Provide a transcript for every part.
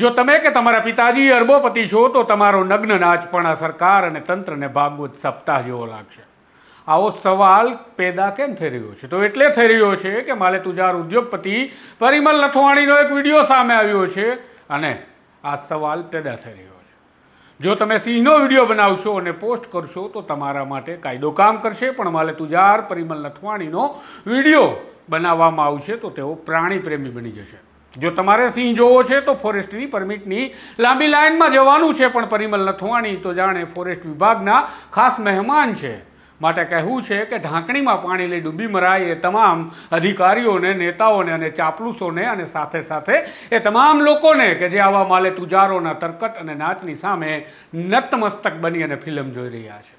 જો તમે કે તમારા પિતાજી અરબોપતિ છો, તો તમારો નગ્ન નાચ પણ આ સરકાર અને તંત્રને ભાગવત સપ્તાહ જેવો લાગશે. આવો સવાલ પેદા કેમ થઈ રહ્યો છે? તો એટલે થઈ રહ્યો છે કે માલે તુજાર ઉદ્યોગપતિ પરિમલ લથવાણીનો એક વીડિયો સામે આવ્યો છે અને આ સવાલ પેદા થઈ રહ્યો છે. જો તમે સિંહનો વીડિયો બનાવશો અને પોસ્ટ કરશો, તો તમારા માટે કાયદો કામ કરશે, પણ માલે તુજાર પરિમલ લથવાણીનો વીડિયો બનાવવામાં આવશે, તો તેઓ પ્રાણી પ્રેમી બની જશે. જો તમારે સિંહ જોવો છે તો ફોરેસ્ટની પરમિટની લાંબી લાઇનમાં જવાનું છે, પણ પરિમલ નથવાણી તો જાણે ફોરેસ્ટ વિભાગના ખાસ મહેમાન છે. માટે કહેવું છે કે ઢાંકણીમાં પાણી લઈ ડૂબી મરાય એ તમામ અધિકારીઓને, નેતાઓને અને ચાપલુસોને અને સાથે સાથે એ તમામ લોકોને કે જે આવા માલે તુજારોના તરકટ અને નાચની સામે નતમસ્તક બની અને ફિલ્મ જોઈ રહ્યા છે.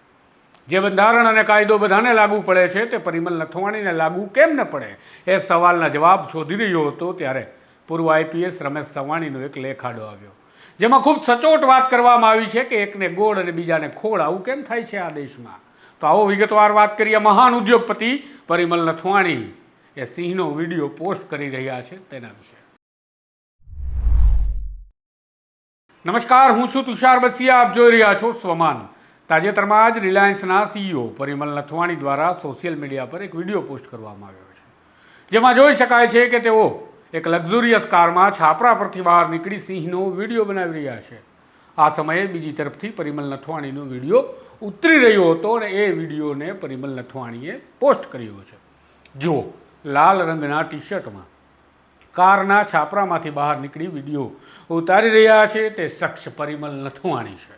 જે બંધારણ અને કાયદો બધાને લાગુ પડે છે તે પરિમલ નથવાણીને લાગુ કેમ ન પડે? એ સવાલના જવાબ શોધી રહ્યો હતો ત્યારે પૂર્વ આઈપીએસ રમેશ સવાણીનો એક લેખાડો આવ્યો. જેમાં ખૂબ સચોટ વાત કરવામાં આવી છે કે એકને ગોળ અને બીજાને ખોળ. આવું કેમ થાય છે આ દેશમાં? તો આવો વિગતવાર વાત કરીએ મહાન ઉદ્યોગપતિ પરિમલ નથવાણી. એ સિંહનો વીડિયો પોસ્ટ કરી રહ્યા છે તેના વિશે. નમસ્કાર, હું છું તુષાર બસિયા. આપ જોઈ રહ્યા છો સ્વમાન. તાજેતરમાં જ રિલાયન્સના સીઈઓ પરિમલ નથવાણી દ્વારા સોશિયલ મીડિયા પર એક વીડિયો પોસ્ટ કરવામાં આવ્યો છે. જેમાં જોઈ શકાય છે કે તેઓ એક લક્ઝુરિયસ કારમાં છાપરા પરથી બહાર નીકળી સિંહનો વીડિયો બનાવી રહ્યા છે. આ સમયે બીજી તરફથી પરિમલ નથવાણીનો વીડિયો ઉતરી રહ્યો હતો અને એ વિડીયોને પરિમલ નથવાણીએ પોસ્ટ કર્યો છે. જુઓ, લાલ રંગના ટી શર્ટમાં કારના છાપરામાંથી બહાર નીકળી વીડિયો ઉતારી રહ્યા છે. તે શખ્સ પરિમલ નથવાણી છે.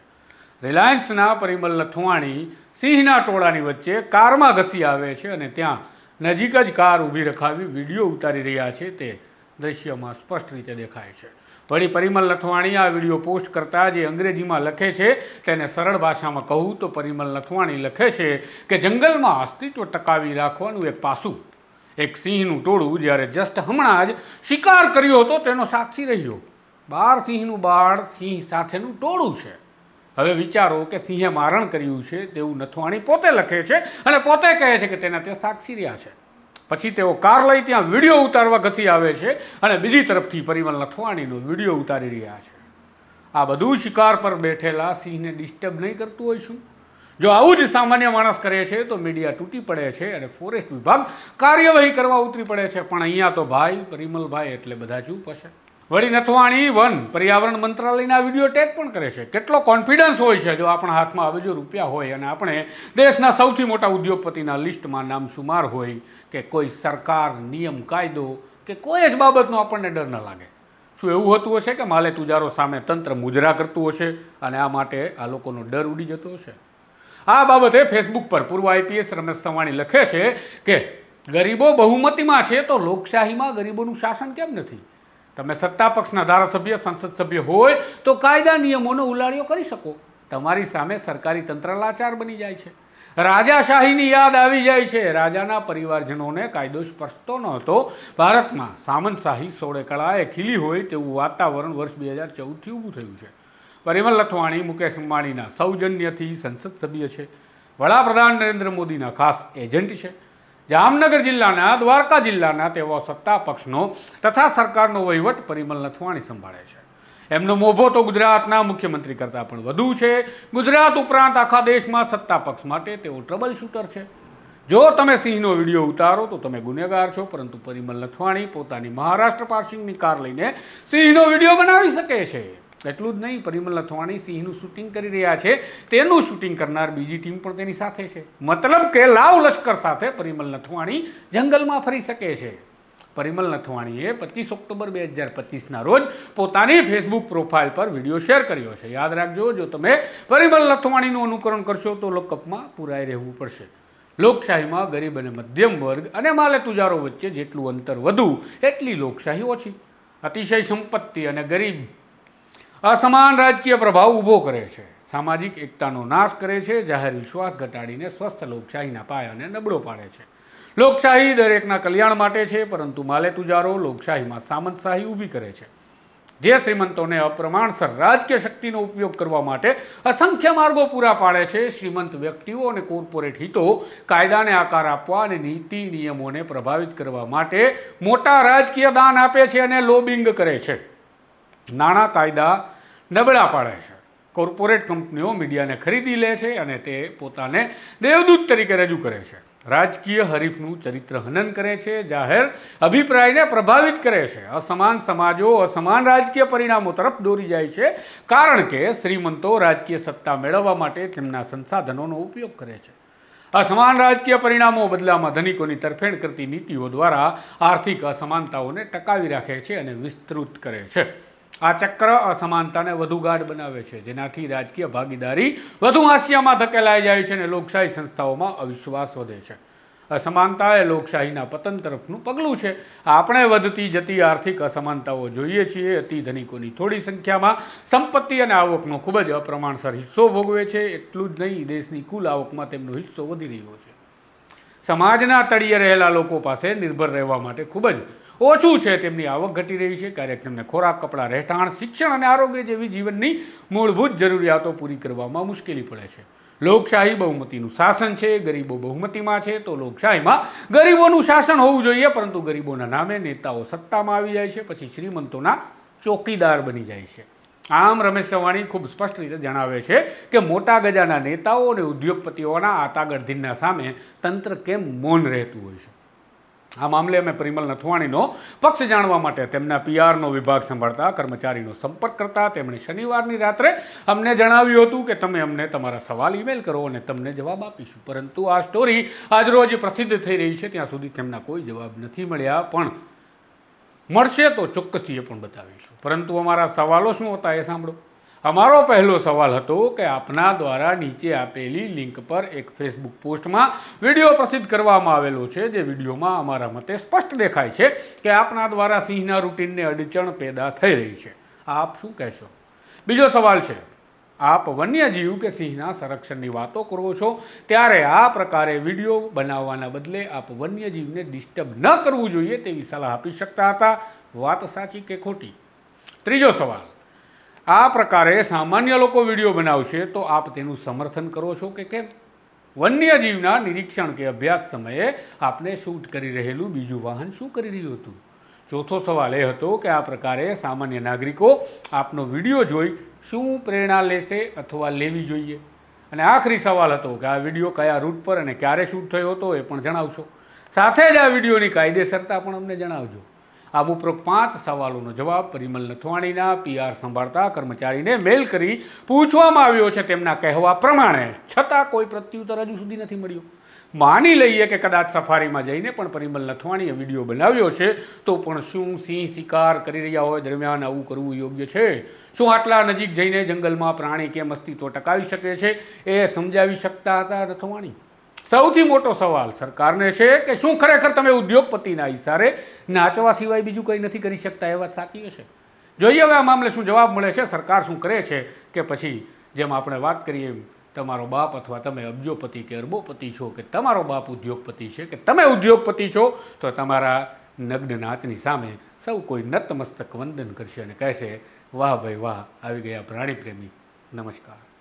રિલાયન્સના પરિમલ નથવાણી સિંહના ટોળાની વચ્ચે કારમાં ઘસી આવે છે અને ત્યાં નજીક જ કાર ઊભી રખાવી વીડિયો ઉતારી રહ્યા છે. તે દ્રશ્યમાં સ્પષ્ટ રીતે દેખાય છે. વળી પરિમલ લથવાણી આ વીડિયો પોસ્ટ કરતા જે અંગ્રેજીમાં લખે છે, તેને સરળ ભાષામાં કહું તો પરિમલ લથવાણી લખે છે કે જંગલમાં અસ્તિત્વ ટકાવી રાખવાનું એક પાસું. એક સિંહનું ટોળું જ્યારે જસ્ટ હમણાં જ શિકાર કર્યો હતો તેનો સાક્ષી રહ્યો. બાર સિંહનું બાળ સિંહ સાથેનું ટોળું છે. હવે વિચારો કે સિંહે મારણ કર્યું છે તેવું નથવાણી પોતે લખે છે અને પોતે કહે છે કે તેના તે સાક્ષી રહ્યા છે. પછી તેઓ કાર લઈ ત્યાં વીડિયો ઉતારવા ઘસી આવે છે અને બીજી તરફથી પરિમલ નથવાણીનો વીડિયો ઉતારી રહ્યા છે. આ બધું શિકાર પર બેઠેલા સિંહને ડિસ્ટર્બ નહીં કરતું હોઈશું જો આવું જ સામાન્ય માણસ કરે છે તો મીડિયા તૂટી પડે છે અને ફોરેસ્ટ વિભાગ કાર્યવાહી કરવા ઉતરી પડે છે. પણ અહીંયા તો ભાઈ, પરિમલભાઈ એટલે બધા ચૂપ હશે. વળી નથવાણી વન પર્યાવરણ મંત્રાલયના વીડિયો ટેગ પણ કરે છે. કેટલો કોન્ફિડન્સ હોય છે જો આપણા હાથમાં હવે જો રૂપિયા હોય અને આપણે દેશના સૌથી મોટા ઉદ્યોગપતિના લિસ્ટમાં નામ સુમાર હોય કે કોઈ સરકાર, નિયમ, કાયદો કે કોઈ જ બાબતનો આપણને ડર ન લાગે. શું એવું હોતું હશે કે માલે તુજારો સામે તંત્ર મુજરા કરતું હશે અને આ માટે આ લોકોનો ડર ઉડી જતો હશે? આ બાબતે ફેસબુક પર પૂર્વ આઈપીએસ રમેશ સવાણી લખે છે કે ગરીબો બહુમતીમાં છે તો લોકશાહીમાં ગરીબોનું શાસન કેમ નથી? તમે સત્તા પક્ષના ધારાસભ્ય, સંસદ સભ્ય હોય તો કાયદા નિયમોનો ઉલાળ્યો કરી શકો. તમારી સામે સરકારી તંત્ર લાચાર બની જાય છે. રાજાશાહીની યાદ આવી જાય છે. રાજાના પરિવારજનોને કાયદો સ્પર્શતો ન હતો ભારતમાં સામંતશાહી સોળે કળાએ ખીલી હોય તેવું વાતાવરણ વર્ષ બે હજાર ચૌદથી ઊભું થયું છે. પરિમલ લથવાણી, મુકેશ અંબાણીના સૌજન્યથી સંસદ સભ્ય છે. વડાપ્રધાન નરેન્દ્ર મોદીના ખાસ એજન્ટ છે. જામનગર જિલ્લાના, દ્વારકા જિલ્લાના તેઓ સત્તા પક્ષનો તથા સરકારનો વહીવટ પરિમલ નથવાણી સંભાળે છે. એમનો મોભો તો ગુજરાતના મુખ્યમંત્રી કરતાં પણ વધુ છે. ગુજરાત ઉપરાંત આખા દેશમાં સત્તા પક્ષ માટે તેઓ ટ્રબલ શૂટર છે. જો તમે સિંહનો વીડિયો ઉતારો તો તમે ગુનેગાર છો, પરંતુ પરિમલ નથવાણી પોતાની મહારાષ્ટ્ર પાર્સિંગની કાર લઈને સિંહનો વીડિયો બનાવી શકે છે. એટલું જ નહીં, પરિમલ અથવાણી સિંહનું શૂટિંગ કરી રહ્યા છે. તેનું શૂટિંગ કરનાર બીજી ટીમ પણ તેની સાથે છે. મતલબ કે લાવ લશ્કર સાથે પરિમલ નથવાણી જંગલમાં ફરી શકે છે. પરિમલ નથવાણીએ પચીસ ઓક્ટોબર બે હજાર પચીસના રોજ પોતાની ફેસબુક પ્રોફાઇલ પર વીડિયો શેર કર્યો છે. યાદ રાખજો, જો તમે પરિમલ નથવાણીનું અનુકરણ કરશો તો લોકઅપમાં પુરાઈ રહેવું પડશે. લોકશાહીમાં ગરીબ અને મધ્યમ વર્ગ અને માલે તુજારો વચ્ચે જેટલું અંતર વધુ, એટલી લોકશાહી ઓછી. અતિશય સંપત્તિ અને ગરીબ અસમાન રાજકીય પ્રભાવ ઊભો કરે છે. સામાજિક એકતાનો નાશ કરે છે, જાહેર વિશ્વાસ ઘટાડીને સ્વસ્થ લોકશાહીના પાયાને નબળો પાડે છે. લોકશાહી દરેકના કલ્યાણ માટે છે, પરંતુ માલે તુજારો લોકશાહીમાં સામંતશાહી ઊભી કરે છે. જે શ્રીમંતોને અપ્રમાણસર રાજકીય શક્તિનો ઉપયોગ કરવા માટે અસંખ્ય માર્ગો પૂરા પાડે છે, શ્રીમંત વ્યક્તિઓ અને કોર્પોરેટ હિતો કાયદાને આકાર આપવા અને નીતિ નિયમોને પ્રભાવિત કરવા માટે મોટા રાજકીય દાન આપે છે અને લોબિંગ કરે છે. નાણાં કાયદા નબળા પાડે છે. કોર્પોરેટ કંપનીઓ મીડિયાને ખરીદી લે છે અને તે પોતાને દેવદૂત તરીકે રજૂ કરે છે. રાજકીય હરીફનું ચરિત્ર હનન કરે છે, જાહેર અભિપ્રાયને પ્રભાવિત કરે છે. અસમાન સમાજો અસમાન રાજકીય પરિણામો તરફ દોરી જાય છે, કારણ કે શ્રીમંતો રાજકીય સત્તા મેળવવા માટે તેમના સંસાધનોનો ઉપયોગ કરે છે. અસમાન રાજકીય પરિણામો બદલામાં ધનિકોની તરફેણ કરતી નીતિઓ દ્વારા આર્થિક અસમાનતાઓને ટકાવી રાખે છે અને વિસ્તૃત કરે છે. આ ચક્ર અસમાનતાને વધુ ગાઢ બનાવે છે. જેનાથી રાજકીય ભાગીદારી વધુ હાંસિયામાં ધકેલાઈ જાય છે અને લોકશાહી સંસ્થાઓમાં અવિશ્વાસ વધે છે. અસમાનતા એ લોકશાહીના પતન તરફનું પગલું છે. આપણે વધતી જતી આર્થિક અસમાનતાઓ જોઈએ છીએ. અતિ ધનિકોની થોડી સંખ્યામાં સંપત્તિ અને આવકનો ખૂબ જ અપ્રમાણસર હિસ્સો ભોગવે છે. એટલું જ નહીં, દેશની કુલ આવકમાં તેમનો હિસ્સો વધી રહ્યો છે. સમાજના તળિયે રહેલા લોકો પાસે નિર્ભર રહેવા માટે ખૂબ જ ઓછું છે તેમની આવક ઘટી રહી છે. ક્યારેક તેમને ખોરાક, કપડાં, રહેઠાણ, શિક્ષણ અને આરોગ્ય જેવી જીવનની મૂળભૂત જરૂરિયાતો પૂરી કરવામાં મુશ્કેલી પડે છે. લોકશાહી બહુમતીનું શાસન છે, ગરીબો બહુમતીમાં છે, તો લોકશાહીમાં ગરીબોનું શાસન હોવું જોઈએ, પરંતુ ગરીબોના નામે નેતાઓ સત્તામાં આવી જાય છે, પછી શ્રીમંતોના ચોકીદાર બની જાય છે. આમ રમેશ ચવાણી ખૂબ સ્પષ્ટ રીતે જણાવે છે કે મોટા ગજાના નેતાઓ અને ઉદ્યોગપતિઓના આતાગઢધીનના સામે તંત્ર કેમ મૌન રહેતું હોય છે? આ મામલે અમે પરિમલ નથવાણીનો પક્ષ જાણવા માટે તેમના પીઆરનો વિભાગ સંભાળતા, કર્મચારીનો સંપર્ક કરતા, તેમણે શનિવારની રાત્રે અમને જણાવ્યું હતું કે તમે અમને તમારા સવાલ ઈમેલ કરો અને તમને જવાબ આપીશું. પરંતુ આ સ્ટોરી આજરોજ પ્રસિદ્ધ થઈ રહી છે, ત્યાં સુધી તેમના કોઈ જવાબ નથી મળ્યા. પણ મળશે તો ચોક્કસથી એ પણ બતાવીશું. પરંતુ અમારા સવાલો શું હતા એ સાંભળો. અમારો પહેલો સવાલ હતો કે આપના દ્વારા નીચે આપેલી લિંક પર એક ફેસબુક પોસ્ટમાં વીડિયો પ્રસિદ્ધ કરવામાં આવેલો છે, જે વિડીયોમાં અમારા મતે સ્પષ્ટ દેખાય છે કે આપના દ્વારા સિંહના રૂટીનને અડચણ પેદા થઈ રહી છે. આપ શું કહેશો? બીજો સવાલ છે. આપ વન્યજીવ કે સિંહના સંરક્ષણની વાતો કરો છો, ત્યારે આ પ્રકારે વીડિયો બનાવવાના બદલે આપ વન્યજીવને ડિસ્ટર્બ ન કરવું જોઈએ તેવી સલાહ આપી શકતા હતા. વાત સાચી કે ખોટી? ત્રીજો સવાલ. આ પ્રકારે સામાન્ય લોકો વીડિયો બનાવશે તો આપ તેનું સમર્થન કરો છો કે કેમ? વન્યજીવના નિરીક્ષણ કે અભ્યાસ સમયે આપને શૂટ કરી રહેલું બીજું વાહન શું કરી રહ્યું હતું? ચોથો સવાલ એ હતો કે આ પ્રકારે સામાન્ય નાગરિકો આપનો વીડિયો જોઈ શું પ્રેરણા લેશે અથવા લેવી જોઈએ? અને આખરી સવાલ હતો કે આ વીડિયો કયા રૂટ પર અને ક્યારે શૂટ થયો હતો એ પણ જણાવશો. સાથે જ આ વિડીયોની કાયદેસરતા પણ અમને જણાવજો. આ ઉપરોક્ત પાંચ સવાલોનો જવાબ પરિમલ નથવાણીના પીઆર સંભાળતા કર્મચારીને મેલ કરી પૂછવામાં આવ્યો છે તેમના કહેવા પ્રમાણે. છતાં કોઈ પ્રત્યુત્તર હજુ સુધી નથી મળ્યું. માની લઈએ કે કદાચ સફારીમાં જઈને પણ પરિમલ નથવાણીએ વીડિયો બનાવ્યો છે, તો પણ શું સિંહ શિકાર કરી રહ્યા હોય દરમિયાન આવું કરવું યોગ્ય છે? શું આટલા નજીક જઈને જંગલમાં પ્રાણી કેમ અસ્તિત્વ ટકાવી શકે છે? એ સમજાવી શકતા હતા નથવાણી? સૌથી મોટો સવાલ સરકારને છે કે શું ખરેખર તમે ઉદ્યોગપતિના ઇશારે નાચવા સિવાય બીજું કંઈ નથી કરી શકતા? એ વાત સાચી હશે. જોઈએ હવે આ મામલે શું જવાબ મળે છે? સરકાર શું કરે છે કે પછી જેમ આપણે વાત કરીએ એમ, તમારો બાપ અથવા તમે અબજોપતિ કે અરબોપતિ છો કે તમારો બાપ ઉદ્યોગપતિ છે કે તમે ઉદ્યોગપતિ છો, તો તમારા નગ્ન નાચની સામે સૌ કોઈ નતમસ્તક વંદન કરશે અને કહેશે, વાહ ભાઈ વાહ, આવી ગયા પ્રાણી પ્રેમી. નમસ્કાર.